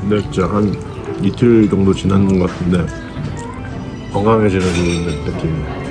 근데 진짜 한 이틀 정도 지난 것 같은데 건강해지는 느낌이에요.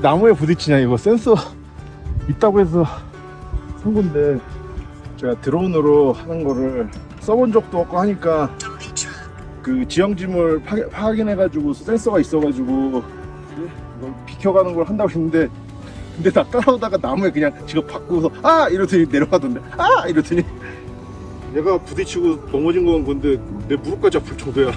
이 나무에 부딪히냐 이거 센서 있다고 해서 산 건데. 제가 드론으로 하는 거를 써본 적도 없고 하니까 그 파, 확인해가지고 센서가 있어가지고 비켜가는 걸 한다고 했는데 근데 나 따라오다가 나무에 그냥 지금 바꾸고서 아! 이러더니 내려가던데. 아! 이러더니 얘가 부딪히고 넘어진 건 건데 내 무릎까지 아플 정도야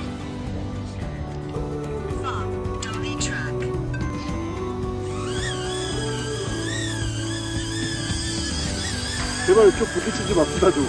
제발 좀 부딪히지 맙시다 좀.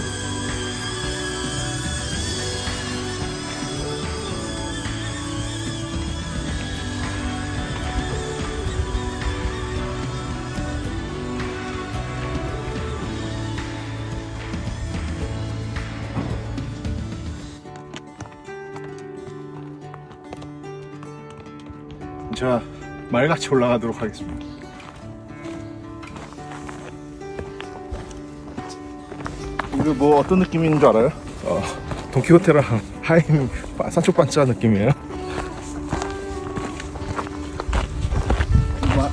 자 말같이 올라가도록 하겠습니다 이거 뭐 어떤 느낌인 줄 알아요? 어, 돈키호테랑 하임 바- 산초 반짜 느낌이에요. 와,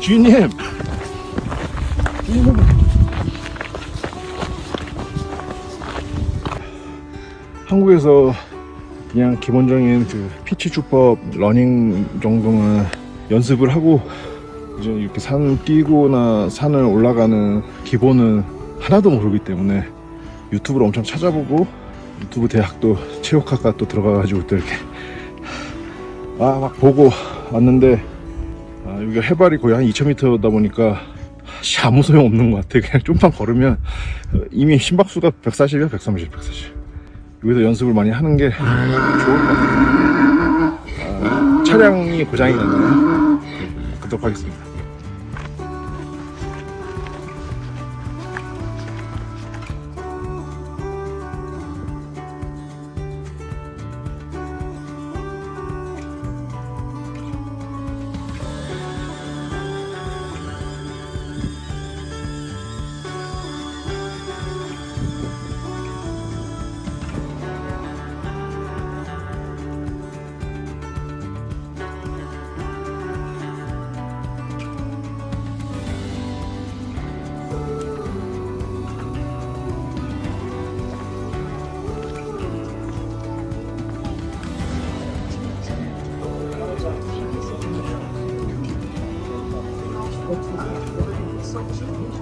주인님, 주인님. 한국에서 그냥 기본적인 그 피치 주법 러닝 정도만 연습을 하고 이제 이렇게 산 뛰고나 산을 올라가는 기본은 하나도 모르기 때문에 유튜브를 엄청 찾아보고 유튜브 대학도 체육학과 또 들어가가지고 또 이렇게 아 막 보고 왔는데 아, 여기가 해발이 거의 한 2000m다 보니까 씨, 아무 소용 없는 것 같아. 그냥 좀만 걸으면 어, 이미 심박수가 140이야? 130 140 여기서 연습을 많이 하는 게 좋을 것 같아요 아, 차량이 고장이 났네요 그도록 하겠습니다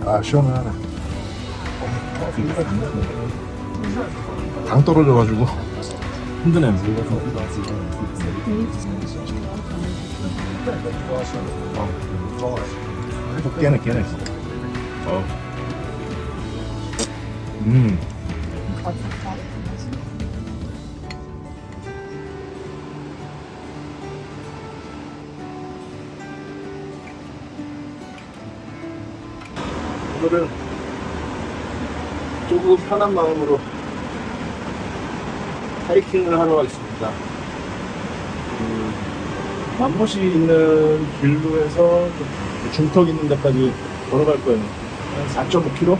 아 시원하네. 당 떨어져가지고. 힘드네 어, 깨네 깨네. 어. 음 오늘은 조금 편한 마음으로 하이킹을 하러 가겠습니다. 그, 맘못이 있는 길로 해서 좀 중턱 있는 데까지 걸어갈 거예요. 한 4.5km?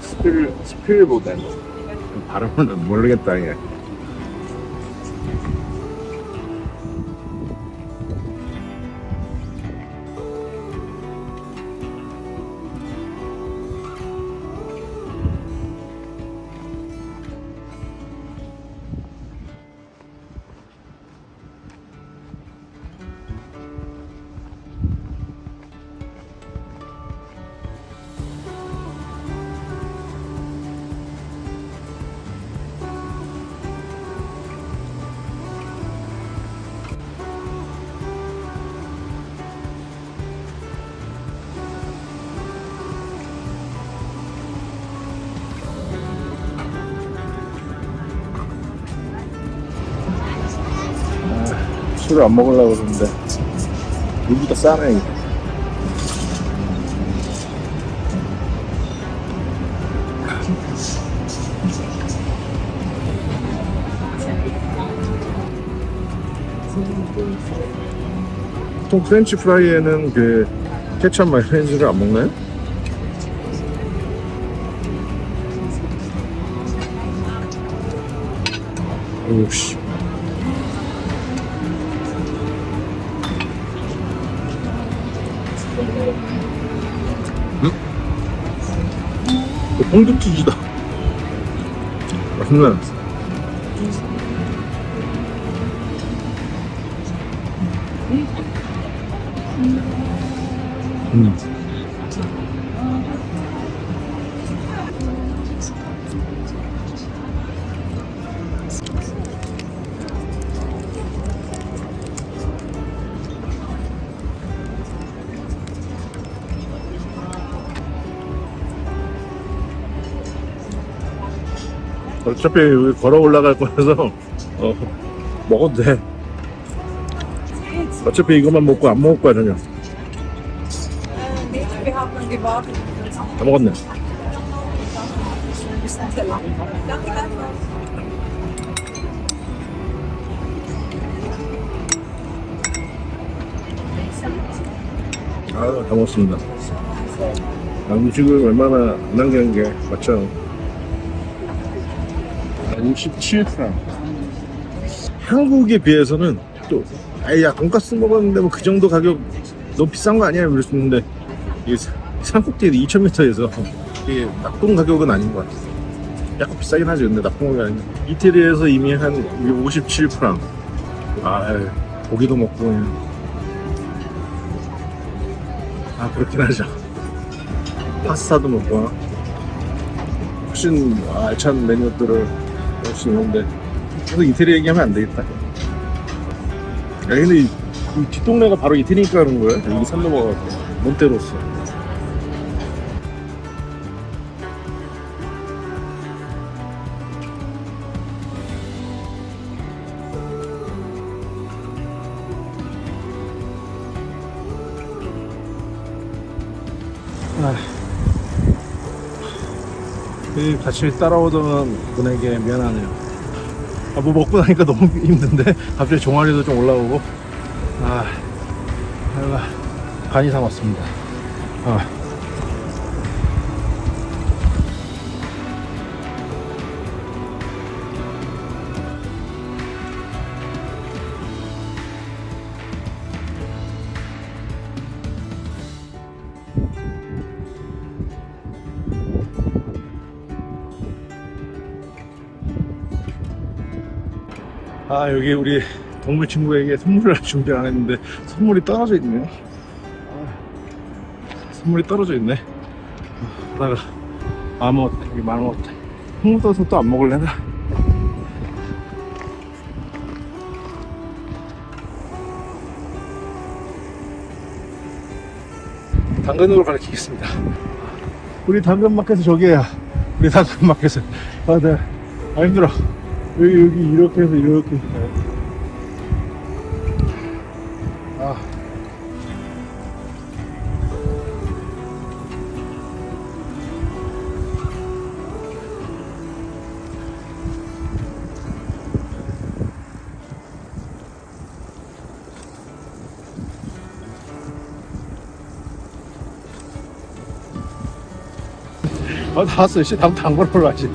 스필, 스필보단 발음을 모르겠다, 이 술을 안 먹으려고 그러는데 여기가 싸네 이게. 보통 프렌치 프라이에는 그 케찹 마요네즈를 안 먹나요? 오씨 홍두치즈다 맛있네 음. 어차피 걸어 올라갈 거라서 어, 먹어도 돼. 어차피 이것만 먹고 안 먹을 거야 gewartet. 다 먹었네. Danke, danke. 아, 다 먹었습니다. 아, 음식을 얼마나 안 남기는 게 맞죠? 67g. 한국에 비해서는 또, 아이, 야, 돈가스 먹었는데 뭐 그 정도 가격 너무 비싼 거 아니야? 이럴 수 있는데, 이게 산꼭대기 2,000m에서 이게 나쁜 가격은 아닌 것 같아요. 약간 비싸긴 하죠. 근데 나쁜 가격이 아닌데. 이태리에서 이미 한 57g. 아, 고기도 먹고 그냥. 아 그렇긴 하죠 파스타도 먹고 훨씬 알찬 메뉴들을 수 있는데 그래도 이태리 얘기하면 안 되겠다. 야 근데 이, 이 뒷동네가 바로 이태리니까 그런 거야 여기 산 넘어가고 몬테로스 이 같이 따라오던 분에게 미안하네요. 아, 뭐 먹고 나니까 너무 힘든데 갑자기 종아리도 좀 올라오고 아, 아간 이상 왔습니다. 아. 아 여기 우리 동물 친구에게 선물을 준비 안 했는데 선물이 떨어져 있네요. 아, 선물이 떨어져 있네. 아, 하다가 아 먹었다 여기 만 먹었다. 홍무 떠서 또 안 먹을래나? 당근으로 가르치겠습니다. 우리 당근마켓은 저기야. 우리 당근마켓은. 아, 네. 아, 힘들어. 여기, 여기, 이렇게 해서 이렇게. 아. 아, 다 왔어. 씨, 다음 당근으로 가지.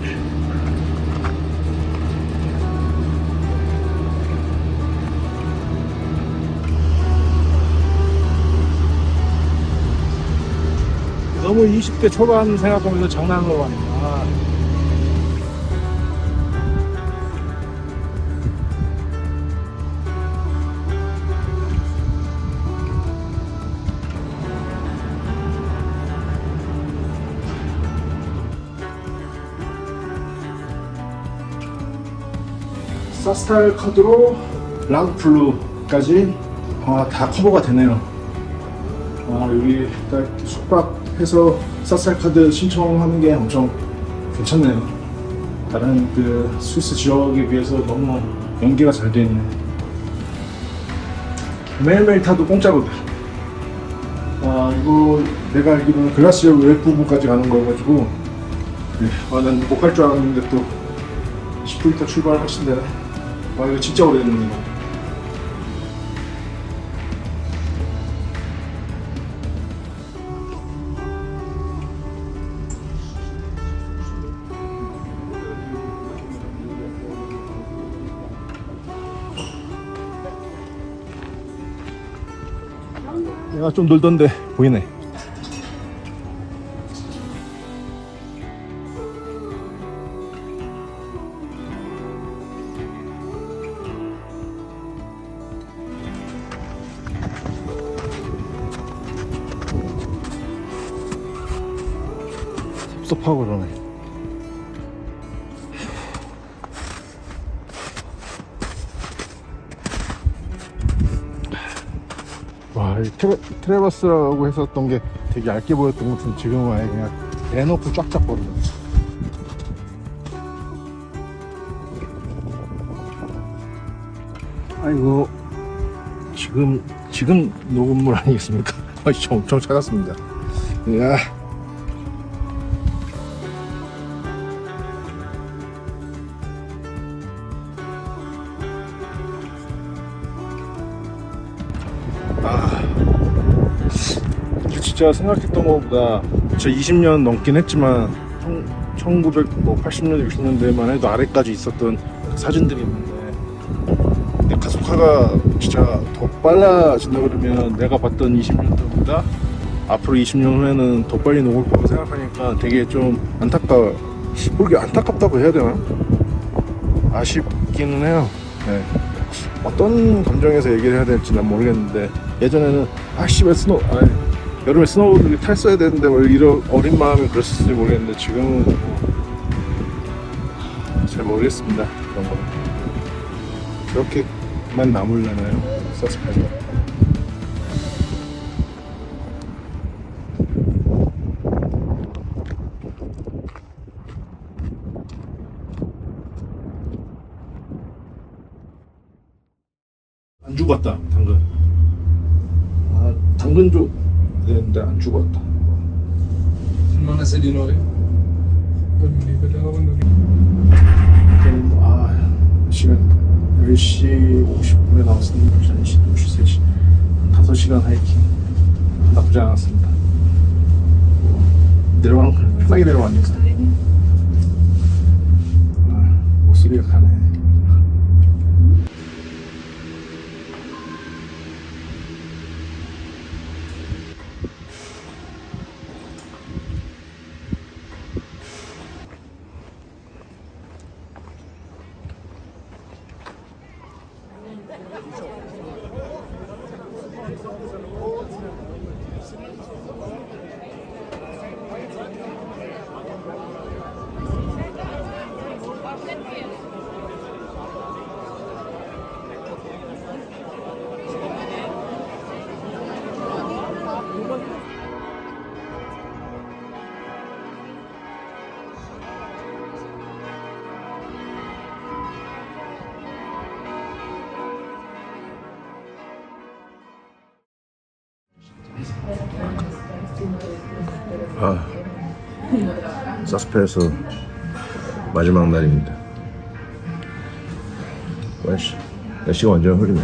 너무 20대 초반 생각하면서 장난으로. 아. 사스탈 카드로 랑플루까지 아, 다 커버가 되네요. 아, 여기 딱 숙박해서 사스탈 카드 신청하는 게 엄청 괜찮네요. 다른 그 스위스 지역에 비해서 너무 연계가 잘 돼 있네. 매일매일 타도 공짜거든. 아 이거 내가 알기로는 글라시아 웹 부분까지 가는 거가지고 아, 난 못 갈 줄 알았는데 또 10분 있다 출발하신대네. 아 이거 진짜 오래됐네 이거. 얘가 좀 놀던데 보이네. 섭섭하고 그러네. 트레, 트레버스라고 했었던 게 되게 얇게 보였던 것은 지금은 아예 그냥 대놓고 쫙 잡거든요. 아이고, 지금, 지금 녹음물 아니겠습니까? 아, 저 엄청 찾았습니다. 야. 진짜 생각했던 것보다 진짜 20년 넘긴 했지만 1980년, 60년대만 해도 아래까지 있었던 그 사진들이 있는데 근데 가속화가 진짜 더 빨라진다 그러면 내가 봤던 20년대보다 앞으로 20년 후에는 더 빨리 녹을 거라고 생각하니까 되게 좀 안타까워요. 그렇게 안타깝다고 해야 되나? 아쉽기는 해요. 네. 어떤 감정에서 얘기를 해야 될지 난 모르겠는데 예전에는 아씨 왜 스노 아 여름에 스노우를 탔어야 되는데 뭐 이런 어린 마음이 그랬을지 모르겠는데 지금은 뭐잘 모르겠습니다 그런 거. 그렇게만 남으려나요? 서스펜서 안 죽었다 당근. 아 당근 쪽 되는데 안 죽었다 Hermana serie 9. Dormí, pero cuando 그럼 아 시간 10시 50분에 나왔으니까 1시 2시 3시. 5시간 하이킹. 나쁘지 않았습니다. 내려가는 거 편하게 내려왔니까 아, 목소리가 가네 아, 사스페에서 마지막 날입니다. 날씨, 날씨가 완전 흐리네.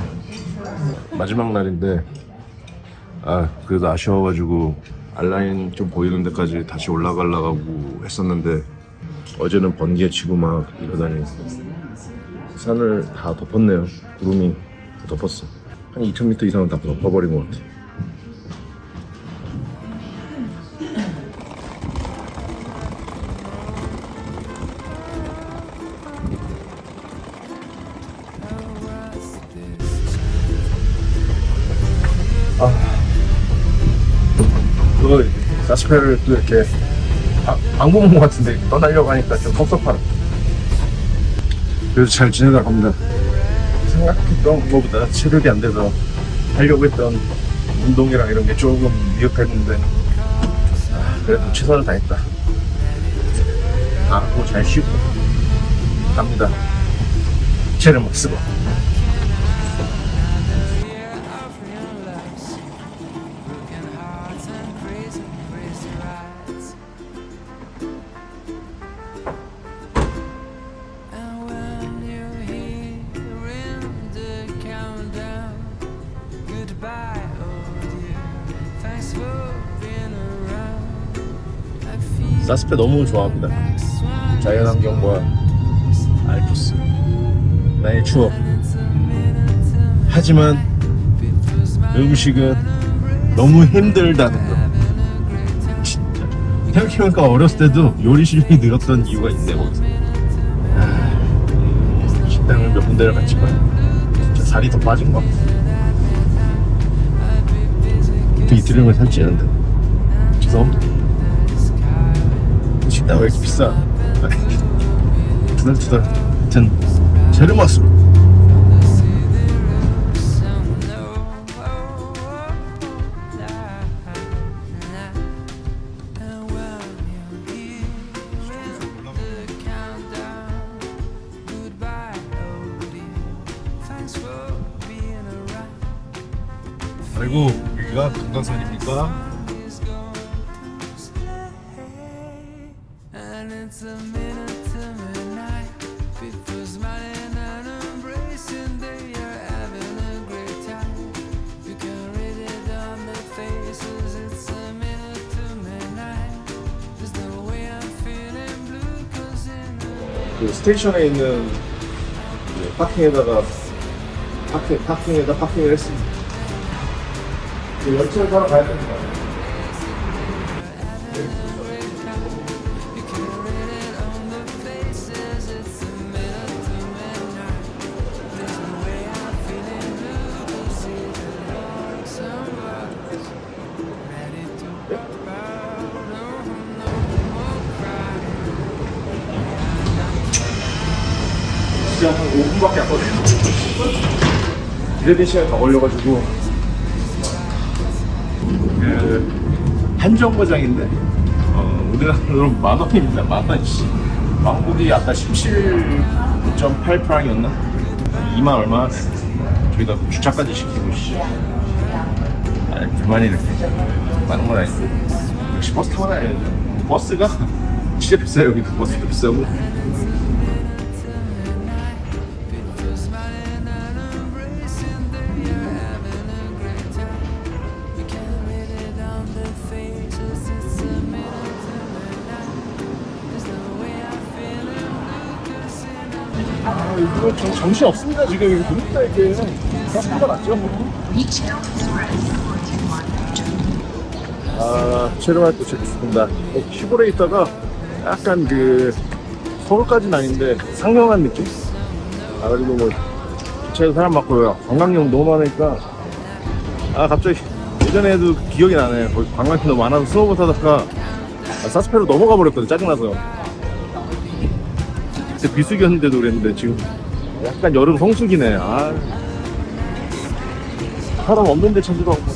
마지막 날인데, 아, 그래도 아쉬워가지고, 알라인 좀 보이는 데까지 다시 올라가려고 했었는데, 어제는 번개 치고 막 이러다니, 산을 다 덮었네요. 구름이 덮었어. 한 2000m 이상은 다 덮어버린 것 같아. 사스페를 또 이렇게 아, 것 같은데 떠나려고 하니까 좀 섭섭하다. 그래서 잘 지내다 갑니다. 생각했던 것보다 체력이 안 돼서 하려고 했던 운동이랑 이런 게 조금 미흡했는데 아, 그래도 최선을 다했다. 안고 잘 쉬고 갑니다. 체를 못 쓰고. 사스페 너무 좋아합니다. 자연환경과 알프스 나의 추억. 하지만 음식은 너무 힘들다는 거. 진짜. 생각해보니까 어렸을 때도 요리 실력이 늘었던 이유가 있네 거기서. 아, 식당을 몇 군데를 같이 가요. 진짜 살이 더 빠진 것. 또 이틀이면 살찌는데. 죄송합니다. 식당 왜 이렇게 비싸? 두달두달. 하여튼 제르마스. 아이고 여기가 금강산입니까? 스테이션에 있는 이제 파킹에다가 파킹 파킹에다 파킹을 했습니다. 그 열차를 타러 가야 됩니다. 진 기다리는 시간이 더 걸려가지고 그 한정거장인데 어, 우리나라로 만 원입니다. 만 원씩. 왕복이 아까 17.8프랑이었나? 2만 얼마? 저희가 주차까지 시키고 씨. 아, 불만이 이렇게 많은 건 아니고 역시 버스 타고 다녀야죠. 버스가 진짜 비싸요. 여기도 버스도 비싸고. 정, 정신 없습니다. 지금 보니까 이게 가스가 났죠. 아, 체르마에 도착했습니다. 시골에 있다가 약간 그 서울까지는 아닌데 상경한 느낌? 아, 그리고 뭐 주차에서 사람 많고요. 관광객 너무 많으니까 아, 갑자기 예전에도 기억이 나네. 관광객 너무 많아서 스노보 타다가 아, 사스페로 넘어가 버렸거든. 짜증나서. 그때 비수기였는데도 그랬는데 지금 약간 여름 성수기네. 아. 사람 없는데 찾지도 않고.